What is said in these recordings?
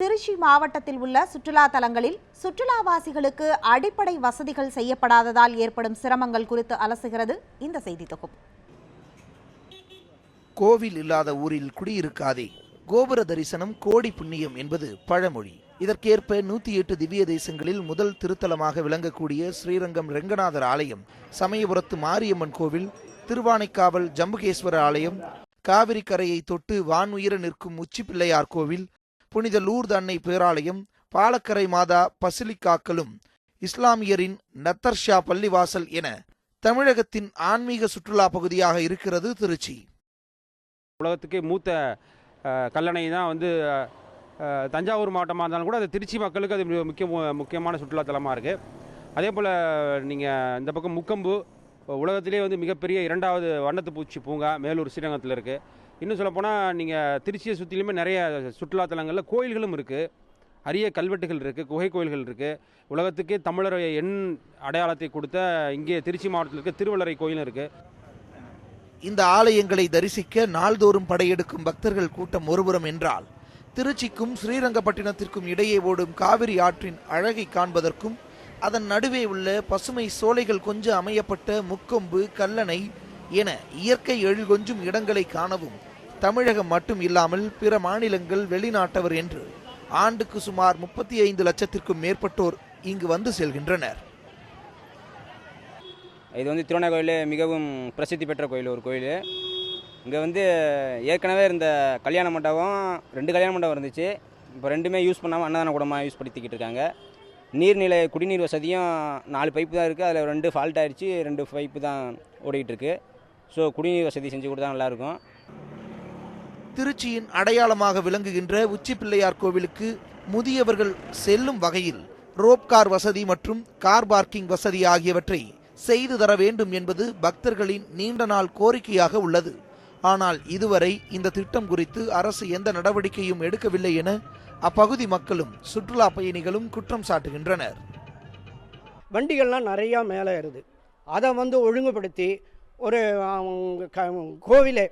திருச்சி மாவட்டத்தில் உள்ள சுற்றுலா தலங்களில் சுற்றுலாவாசிகளுக்கு அடிப்படை வசதிகள் செய்யப்படாததால் ஏற்படும் சிரமங்கள் குறித்து அலசுகிறது இந்த செய்தி தொகுப்பு. கோவில் இல்லாத ஊரில் குடியிருக்காதே. கோபுர தரிசனம் கோடி புண்ணியம் என்பது பழமொழி. இதற்கேற்ப நூத்தி எட்டு திவ்ய தேசங்களில் முதல் திருத்தலமாக விளங்கக்கூடிய ஸ்ரீரங்கம் ரெங்கநாதர் ஆலயம் சமயபுரத்து மாரியம்மன் கோவில் திருவானைக்காவல் ஜம்புகேஸ்வரர் ஆலயம் காவிரி கரையை தொட்டு வான் உயிர நிற்கும் உச்சி பிள்ளையார் கோவில் புனித லூர்து அன்னை பேராலயம் பாலக்கரை மாதா பசிலிக்காக்களும் இஸ்லாமியரின் நத்தர்ஷா பள்ளிவாசல் என தமிழகத்தின் ஆன்மீக சுற்றுலா பகுதியாக இருக்கிறது திருச்சி. உலகத்துக்கே மூத்த கல்லணை தான் வந்து தஞ்சாவூர் மாவட்டமாக இருந்தாலும் கூட அது திருச்சி மக்களுக்கு அது முக்கிய முக்கியமான சுற்றுலாத்தலமாக இருக்குது அதே போல் நீங்கள் இந்த பக்கம் முக்கம்பு உலகத்திலே வந்து மிகப்பெரிய இரண்டாவது வண்ணத்து பூச்சி பூங்கா மேலூர் ஸ்ரீரங்கத்தில் இருக்குது இன்னும் சொல்லப்போனால் நீங்கள் திருச்சியை சுற்றிலுமே நிறைய சுற்றுலாத்தலங்களில் கோயில்களும் இருக்குது அரிய கல்வெட்டுகள் இருக்குது குகை கோயில்கள் இருக்குது உலகத்துக்கே தமிழர் எண் அடையாளத்தை கொடுத்த இங்கே திருச்சி மாவட்டத்தில் இருக்க திருவள்ளரை கோயிலும் இருக்குது இந்த ஆலயங்களை தரிசிக்க நாள்தோறும் படையெடுக்கும் பக்தர்கள் கூட்டம் ஒருபுறம் என்றால் திருச்சிக்கும் ஸ்ரீரங்கப்பட்டினத்திற்கும் இடையே ஓடும் காவிரி ஆற்றின் அழகை காண்பதற்கும் அதன் நடுவே உள்ள பசுமை சோலைகள் கொஞ்சம் அமையப்பட்ட முக்கொம்பு கல்லணை என இயற்கை எழில்கொஞ்சும் இடங்களை காணவும் தமிழகம் மட்டும் இல்லாமல் பிற மாநிலங்கள் வெளிநாட்டவர் என்று ஆண்டுக்கு சுமார் முப்பத்தி ஐந்து லட்சத்திற்கும் மேற்பட்டோர் இங்கு வந்து செல்கின்றனர். இது வந்து திருவண்ணாமலை மிகவும் பிரசித்தி பெற்ற கோயில் ஒரு கோயில். இங்கே வந்து ஏற்கனவே இருந்த கல்யாண மண்டபம் ரெண்டு கல்யாண மண்டபம் இருந்துச்சு. இப்போ ரெண்டுமே யூஸ் பண்ணாமல் அன்னதான கூடமாக யூஸ் படுத்திக்கிட்டு இருக்காங்க. நீர்நிலை குடிநீர் வசதியும் நாலு பைப்பு தான் இருக்குது அதில் ரெண்டு ஃபால்ட் ஆயிடுச்சு ரெண்டு பைப்பு தான் ஓடிக்கிட்டு இருக்குது ஸோ குடிநீர் வசதி செஞ்சு கொடுத்தா நல்லாயிருக்கும். திருச்சியின் அடையாளமாக விளங்குகின்ற உச்சி பிள்ளையார் கோவிலுக்கு முதியவர்கள் செல்லும் வகையில் ரோப் கார் வசதி மற்றும் கார் பார்க்கிங் வசதி ஆகியவற்றை செய்து தர வேண்டும் என்பது பக்தர்களின் நீண்ட நாள் கோரிக்கையாக உள்ளது. ஆனால் இதுவரை இந்த திட்டம் குறித்து அரசு எந்த நடவடிக்கையும் எடுக்கவில்லை என அப்பகுதி மக்களும் சுற்றுலா பயணிகளும் குற்றம் சாட்டுகின்றனர். வண்டிகள்லாம் நிறையா மேலே ஏறுது. அதை வந்து ஒழுங்குபடுத்தி ஒரு க கோவிலே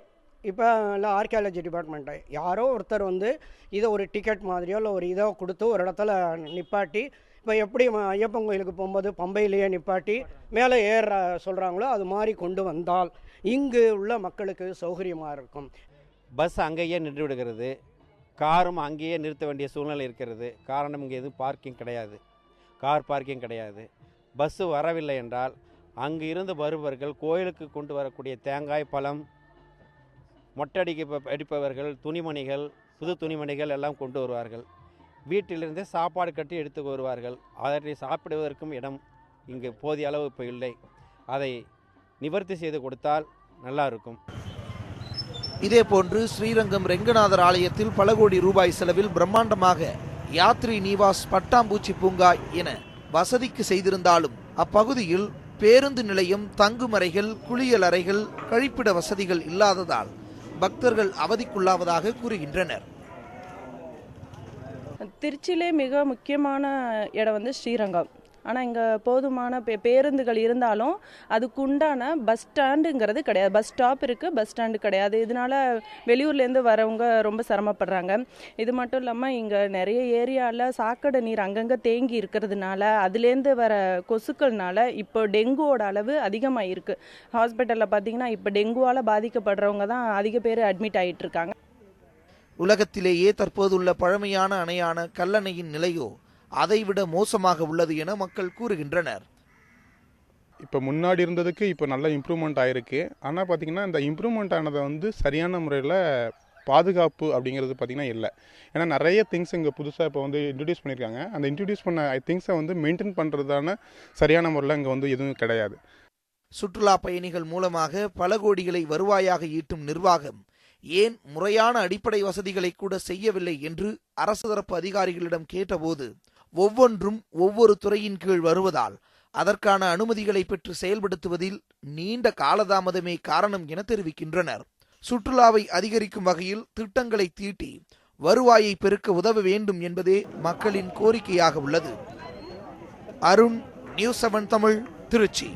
இப்போ ஆர்கியாலஜி டிபார்ட்மெண்ட்டு யாரோ ஒருத்தர் வந்து இதை ஒரு டிக்கெட் மாதிரியோ இல்லை ஒரு இதோ கொடுத்து ஒரு இடத்துல நிப்பாட்டி இப்போ எப்படி ம- ஐயப்பன் கோயிலுக்கு போகும்போது பம்பையிலேயே நிப்பாட்டி மேலே ஏற சொல்கிறாங்களோ அது மாதிரி கொண்டு வந்தால் இங்கு உள்ள மக்களுக்கு சௌகரியமாக இருக்கும். பஸ் அங்கேயே நின்று விடுகிறது. காரும் அங்கேயே நிறுத்த வேண்டிய சூழ்நிலை இருக்கிறது. காரணம் இங்கே எதுவும் பார்க்கிங் கிடையாது. கார் பார்க்கிங் கிடையாது. பஸ்ஸு வரவில்லை என்றால் அங்கு இருந்து வருபவர்கள் கோயிலுக்கு கொண்டு வரக்கூடிய தேங்காய் பழம் மொட்டடிக்க அடிப்பவர்கள் துணிமணிகள் புது துணிமணிகள் எல்லாம் கொண்டு வருவார்கள். வீட்டிலிருந்தே சாப்பாடு கட்டி எடுத்து வருவார்கள். அவற்றை சாப்பிடுவதற்கும் இடம் இங்கு போதிய அளவு இப்போ இல்லை. அதை நிவர்த்தி செய்து கொடுத்தால் நல்லா இருக்கும். இதேபோன்று ஸ்ரீரங்கம் ரெங்கநாதர் ஆலயத்தில் பல கோடி ரூபாய் செலவில் பிரம்மாண்டமாக யாத்ரி நிவாஸ் பட்டாம்பூச்சி பூங்கா என வசதிக்கு செய்திருந்தாலும் அப்பகுதியில் பேருந்து நிலையம் தங்குமறைகள் குளியல் அறைகள் கழிப்பிட வசதிகள் இல்லாததால் பக்தர்கள் அவதிக்குள்ளாவதாக கூறுகின்றனர். திருச்சியிலே மிக முக்கியமான இடம் வந்து ஸ்ரீரங்கம். ஆனால் இங்கே போதுமான பே பேருந்துகள் இருந்தாலும் அதுக்கு உண்டான பஸ் ஸ்டாண்டுங்கிறது கிடையாது. பஸ் ஸ்டாப் இருக்குது பஸ் ஸ்டாண்டு கிடையாது. இதனால வெளியூர்லேருந்து வரவங்க ரொம்ப சிரமப்படுறாங்க. இது மட்டும் இல்லாமல் இங்கே நிறைய ஏரியாவில் சாக்கடை நீர் அங்கங்கே தேங்கி இருக்கிறதுனால அதுலேருந்து வர கொசுக்கள்னால இப்போ டெங்குவோட அளவு அதிகமாக இருக்குது ஹாஸ்பிட்டலில் பார்த்தீங்கன்னா இப்போ டெங்குவால் பாதிக்கப்படுறவங்க தான் அதிக பேர் அட்மிட் ஆகிட்டு இருக்காங்க. உலகத்திலேயே தற்போதுள்ள பழமையான அணையான கல்லணையின் நிலையோ அதைவிட மோசமாக உள்ளது என மக்கள் கூறுகின்றனர். இப்போ முன்னாடி இருந்ததுக்கு இப்போ நல்ல இம்ப்ரூவ்மெண்ட் ஆயிருக்கு. ஆனால் பார்த்தீங்கன்னா இந்த இம்ப்ரூவ்மெண்ட் ஆனதை வந்து சரியான முறையில் பாதுகாப்பு அப்படிங்கிறது பார்த்தீங்கன்னா இல்லை. ஏன்னா நிறைய திங்ஸ் இங்கே புதுசாக இப்போ வந்து இன்ட்ரடியூஸ் பண்ணியிருக்காங்க அந்த இன்ட்ரடியூஸ் பண்ண திங்ஸை வந்து மெயின்டைன் பண்ணுறதான சரியான முறையில் இங்கே வந்து எதுவும் கிடையாது. சுற்றுலா பயணிகள் மூலமாக பல கோடிகளை வருவாயாக ஈட்டும் நிர்வாகம் ஏன் முறையான அடிப்படை வசதிகளை கூட செய்யவில்லை என்று அரசு தரப்பு அதிகாரிகளிடம் கேட்டபோது ஒவ்வொன்றும் ஒவ்வொரு துறையின் கீழ் வருவதால் அதற்கான அனுமதிகளை பெற்று செயல்படுத்துவதில் நீண்ட காலதாமதமே காரணம் என தெரிவிக்கின்றனர். சுற்றுலாவை அதிகரிக்கும் வகையில் திட்டங்களை தீட்டி வருவாயை பெருக்க உதவ வேண்டும் என்பதே மக்களின் கோரிக்கையாக உள்ளது. Arun news seven Tamil Trichy.